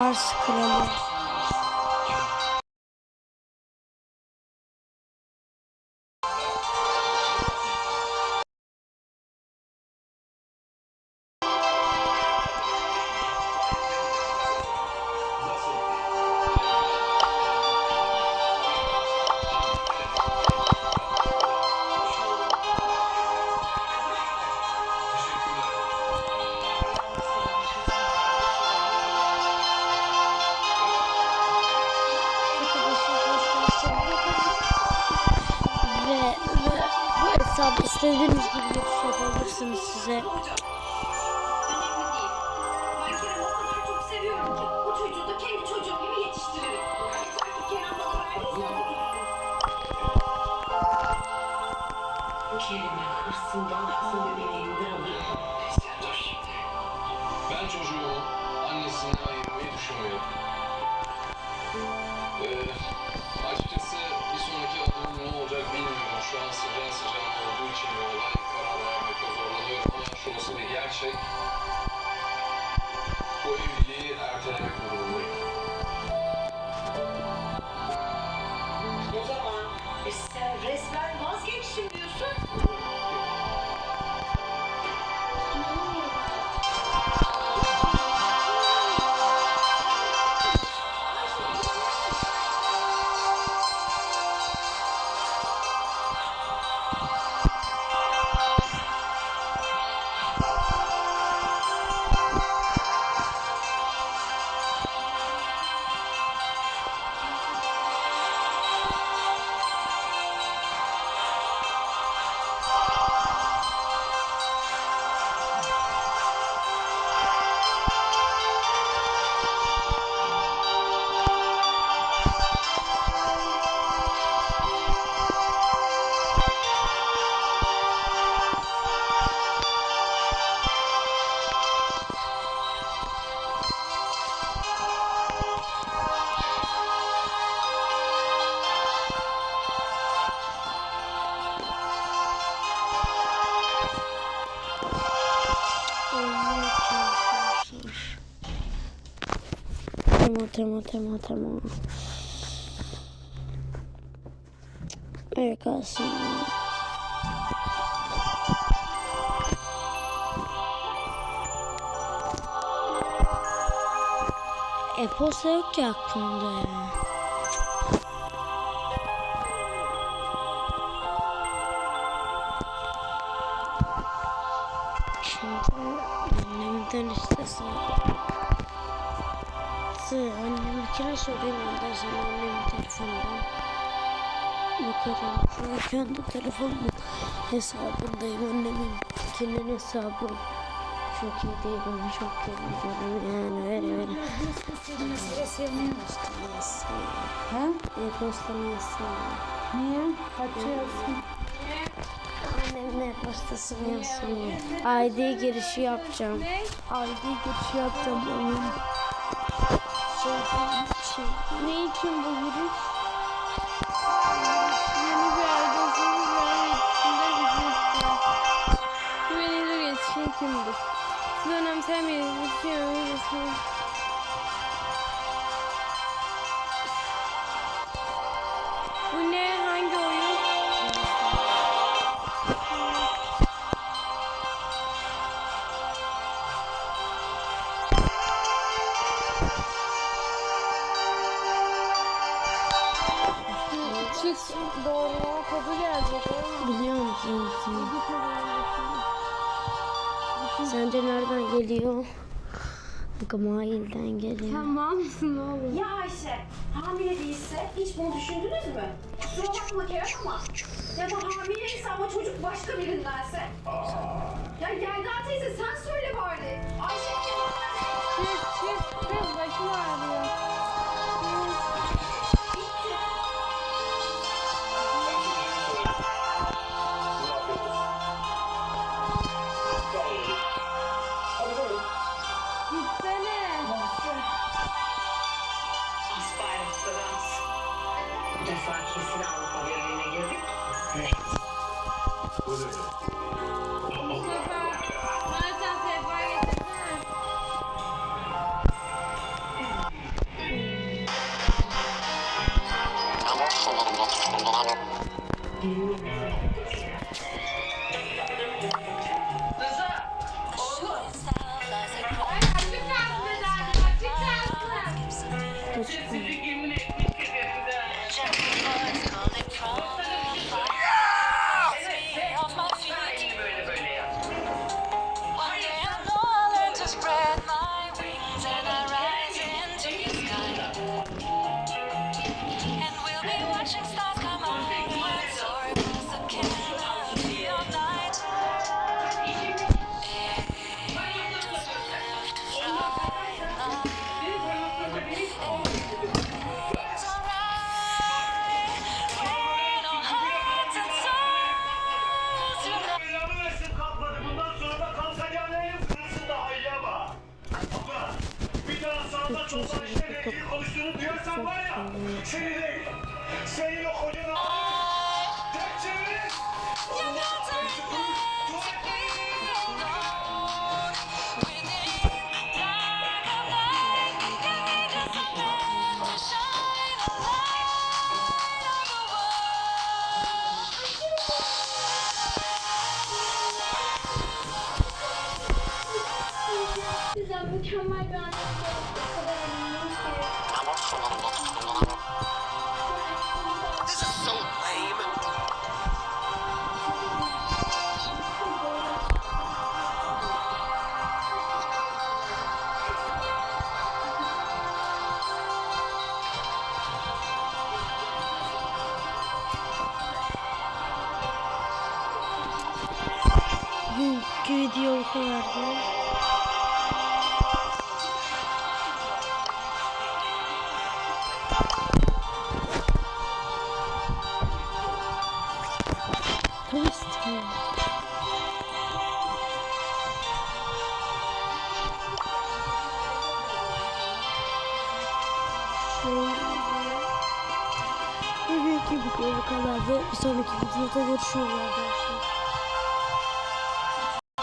Mars kralı. Kerem bana verdiyse o tutsun. Kerem'in hırsından kızın bebeğinden alıyor. Ben çocuğumu annesinden ayırmayı düşünmüyorum. Ee, açıkçası yourself. Tamam tamam tamam. Evet kalsın. E-posta yok ki aklımda ya. Şimdi annemden istesem. Annem kere sorayım ondan sonra annemin telefonundan bakarım. Şu an kendi telefonumun hesabındayım. Annemin kimin hesabı çok iyi değil onu çok görmüyorum yani ver ver. Ha? E-postanı yazsana. Niye? Kaçıyorsun? Annemin e-postasını yazsana. ID girişi yapacağım. ID girişi yapacağım. Ne için bu giriş? Yeni bir aydosunu görmek için Güvenilir yetişkin kimdir? Siz önemsemediğiniz bir şey önemlisiniz. Çık doğrulama kodu gelecek. Biliyor musun? sen? Sence nereden geliyor? Gmail'den geliyor. Tamam mısın oğlum? Ya Ayşe, hamile değilse hiç bunu düşündünüz mü? Kusura bakma Kerem ama ya da hamileyse ama çocuk başka birindense. Ya Yelda teyze sen söyle bari. Ayşe Çık Nisan kesin Avrupa Birliği'ne girdik. Evet. Çünkü çok konuştuğunu duyarsan var ya seni değil. Senin o kocanı tek çevirir. Güzel, mükemmel bir anne. Bu video bu kadardı. videoluk kadar ve bir sonraki videoda görüşürüz arkadaşlar.